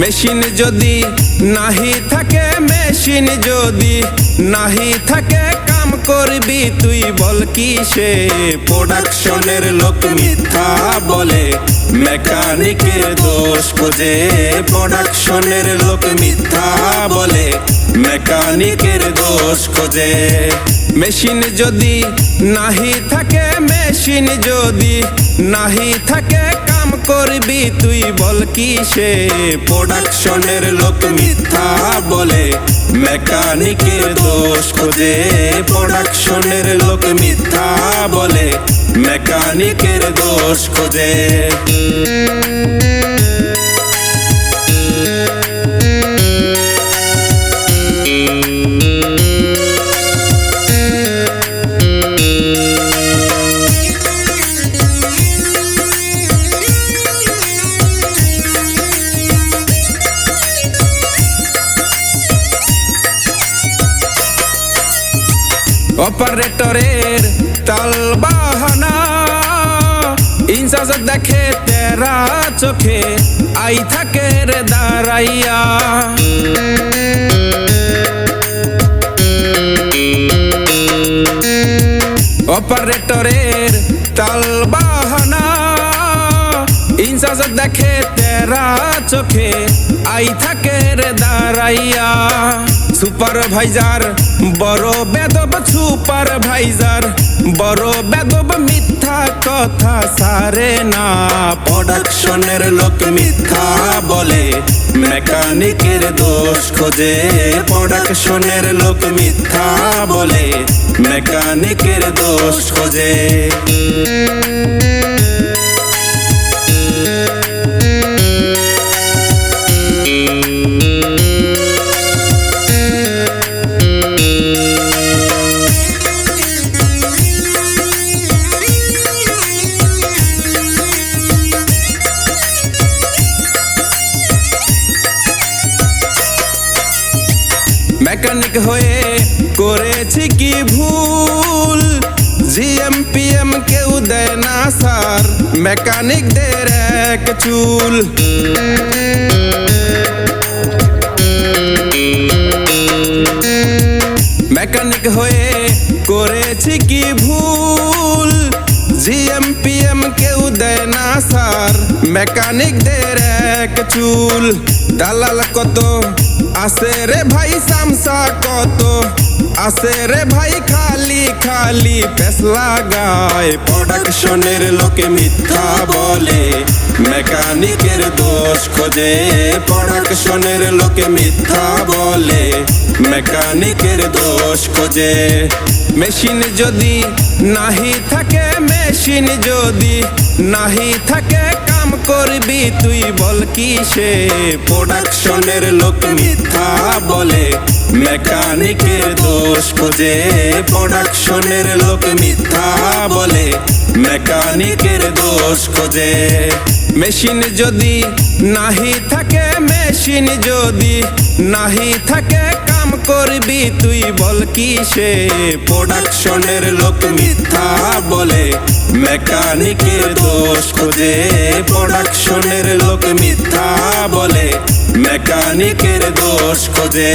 Machine যদি নাহি থাকে, মেশিন যদি নাহি থাকে, কাম করবি তুই বল কি সে? প্রোডাকশনের লোক মিথ্যা বলে, মেকানিকের দোষ খোঁজে। প্রোডাকশনের লোক মিথ্যা বলে, মেকানিকের দোষ খোঁজে। মেশিন যদি নাহি থাকে, মেশিন যদি নাহি থাকে করবি তুই বল কি সে প্রোডাকশনের লোক মিথ্যা বলে, মেকানিকের দোষ খোঁজে। প্রোডাকশনের লোক মিথ্যা বলে, মেকানিকের দোষ খোঁজে। অপারেটরের তাল বাহানা দেখে তেরা চোখে, আই থাকে রে দাঁড়াইয়া। অপারেটরের তাল বাহানা দেখে তেরা চোখে, আই থাকে রে দাঁড়াইয়া। সুপারভাইজার, বড় বেদব সুপারভাইজার, বড় বেদব মিথ্যা কথা সারে না। প্রোডাকশনের লোক মিথ্যা বলে, মেকানিকের দোষ খোঁজে। প্রোডাকশনের লোক মিথ্যা বলে, মেকানিকের দোষ খোঁজে। মেকানিক হয়ে করেছি কি ভুল? জিএম পিএম কেউ দেয় না স্যার মেকানিকদের এক চুল। মেকানিক হয়ে করেছি কি ভুল? জিএম পিএম কেউ মেকানিকদের এক চুল। দালাল কত? আসে রে ভাই সামসা কত? আসে রে ভাই খালি খালি পেস লাগায় প্রোডাকশনের লোকে মিথ্যা বলে। মেকানিকের দোষ খোঁজে। প্রোডাকশনের লোকে মিথ্যা বলে। মেকানিকের দোষ খোঁজে। মেশিন যদি নাহি থাকে মেশিন যদি নাহি থাকে করবি তুই বল কি সে প্রোডাকশনের লোক মিথ্যা বলে, মেকানিকের দোষ খোঁজে। প্রোডাকশনের লোক মিথ্যা বলে, মেকানিকের দোষ খোঁজে। মেশিন যদি নাহি থাকে, মেশিন যদি নাহি থাকে করবি তুই বল কি সে প্রোডাকশনের লোক মিথ্যা বলে, মেকানিকের দোষ খোঁজে। প্রোডাকশনের লোক মিথ্যা বলে, মেকানিকের দোষ খোঁজে।